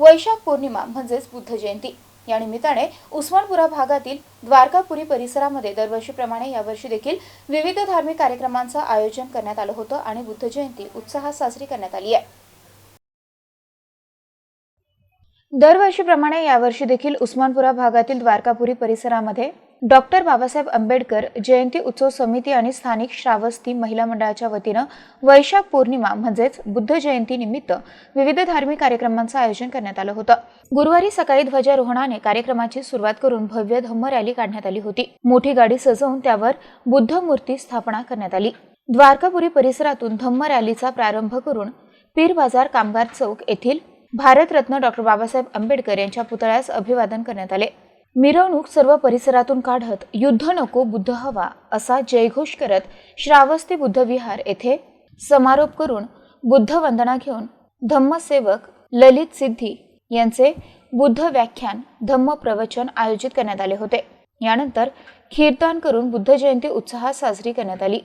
वैशाख पौर्णिमा म्हणजेच बुद्ध जयंती. या निमित्ताने उस्मानपुरा भागातील द्वारकापुरी परिसरामध्ये दरवर्षीप्रमाणे यावर्षी देखील विविध धार्मिक कार्यक्रमांचं आयोजन करण्यात आलं होतं आणि बुद्ध जयंती उत्साहात साजरी करण्यात आली आहे. दरवर्षीप्रमाणे यावर्षी देखील उस्मानपुरा भागातील द्वारकापुरी परिसरामध्ये डॉक्टर बाबासाहेब आंबेडकर जयंती उत्सव समिती आणि स्थानिक श्रावस्ती महिला मंडळाच्या वतीनं वैशाख पौर्णिमा म्हणजेच बुद्ध जयंती निमित्त विविध धार्मिक कार्यक्रमांचं आयोजन करण्यात आलं होतं. गुरुवारी सकाळी ध्वजारोहणाने कार्यक्रमाची सुरुवात करून भव्य धम्म रॅली काढण्यात आली होती. मोठी गाडी सजवून त्यावर बुद्ध मूर्ती स्थापना करण्यात आली. द्वारकापुरी परिसरातून धम्म रॅलीचा प्रारंभ करून पीर बाजार कामगार चौक येथील भारतरत्न डॉक्टर बाबासाहेब आंबेडकर यांच्या पुतळ्यास अभिवादन करण्यात आले. मिरवणूक सर्व परिसरातून काढत युद्ध नको बुद्ध हवा असा जयघोष करत श्रावस्ती बुद्ध विहार येथे समारोप करून बुद्ध वंदना घेऊन धम्मसेवक ललित सिद्धी यांचे बुद्ध व्याख्यान धम्म प्रवचन आयोजित करण्यात आले होते. यानंतर कीर्तन करून बुद्ध जयंती उत्साहात साजरी करण्यात आली.